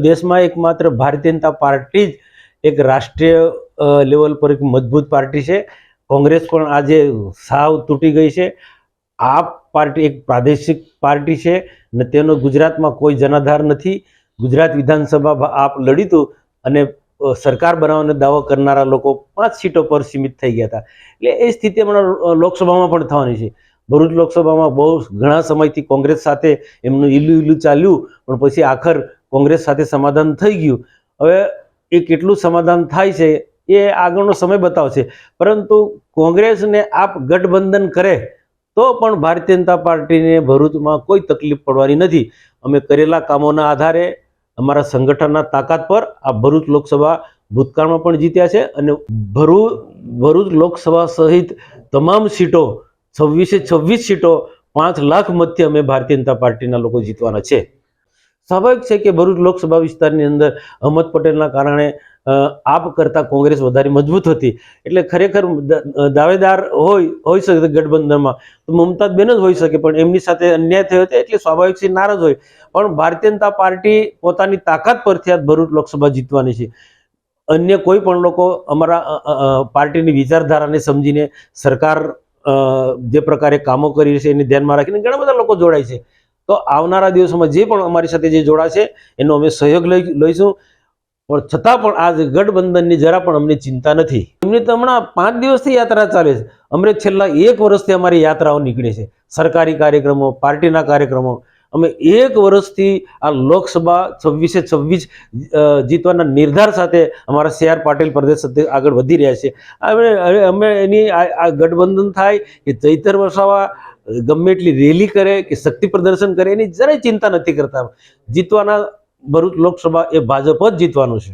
દેશમાં એકમાત્ર ભારતીય જનતા પાર્ટી જ એક રાષ્ટ્રીય લેવલ પર એક મજબૂત પાર્ટી છે. કોંગ્રેસ પણ આજે સાવ તૂટી ગઈ છે. આ પાર્ટી એક પ્રાદેશિક પાર્ટી છે ને તેનો ગુજરાતમાં કોઈ જનાધાર નથી. ગુજરાત વિધાનસભા આપ લડીતું અને સરકાર બનાવવાનો દાવો કરનારા લોકો પાંચ સીટો પર સીમિત થઈ ગયા હતા. એટલે એ સ્થિતિ હમણાં લોકસભામાં પણ થવાની છે. ભરૂચ લોકસભામાં બહુ ઘણા સમયથી કોંગ્રેસ સાથે એમનું ઈલું ઈલું ચાલ્યું, પણ પછી આખર કોંગ્રેસ સાથે સમાધાન થઈ ગયું. હવે એ કેટલું સમાધાન થાય છે એ આગળનો સમય બતાવશે. પરંતુ કોંગ્રેસને આપ ગઠબંધન કરે તો પણ ભારતીય જનતા પાર્ટીને ભરૂચમાં કોઈ તકલીફ પડવાની નથી. અમે કરેલા કામોના આધારે અમારા સંગઠનના તાકાત પર આ ભરૂચ લોકસભા ભૂતકાળમાં પણ જીત્યા છે અને ભરૂચ ભરૂચ લોકસભા સહિત તમામ સીટો, છવ્વીસે છવ્વીસ સીટો, પાંચ લાખ મતથી અમે ભારતીય જનતા પાર્ટીના લોકો જીતવાના છે. સ્વાભાવિક છે કે ભરૂચ લોકસભા વિસ્તારની અંદર અહમદ પટેલના કારણે આપ કરતાં કોંગ્રેસ વધારે મજબૂત હતી. એટલે ખરેખર દાવેદાર હોય હોઈ શકે ગઠબંધનમાં, તો મમતાજબેન જ હોઈ શકે, પણ એમની સાથે અન્યાય થયો હતો એટલે સ્વાભાવિક છે નારાજ હોય. પણ ભારતીય જનતા પાર્ટી પોતાની તાકાત પરથી આ ભરૂચ લોકસભા જીતવાની છે. અન્ય કોઈ પણ લોકો અમારા પાર્ટીની વિચારધારાને સમજીને સરકાર જે પ્રકારે કામો કરી છે એને ધ્યાનમાં રાખીને ઘણા બધા લોકો જોડાય છે. તો આવનારા દિવસોમાં જે પણ અમારી સાથે જે જોડાશે, એનો અમે સહયોગ લઈ લઈશું. પણ છતાં પણ આ ગઠબંધનની જરા પણ અમને ચિંતા નથી. એમની તો હમણાં પાંચ દિવસથી યાત્રા ચાલે છે. અમને છેલ્લા એક વર્ષથી અમારી યાત્રાઓ નીકળે છે. સરકારી કાર્યક્રમો, પાર્ટીના કાર્યક્રમો. અમે એક વર્ષથી આ લોકસભા છવ્વીસે છવ્વીસ જીતવાના નિર્ધાર સાથે અમારા સી પાટીલ પ્રદેશ આગળ વધી રહ્યા છે. અમે અમે એની આ આ ગઠબંધન થાય કે ચૈતર વસાવા ગમે એટલી રેલી કરે કે શક્તિ પ્રદર્શન કરે એની જરાય ચિંતા નથી કરતા. જીતવાના ભરૂચ લોકસભા એ ભાજપ જ જીતવાનું છે.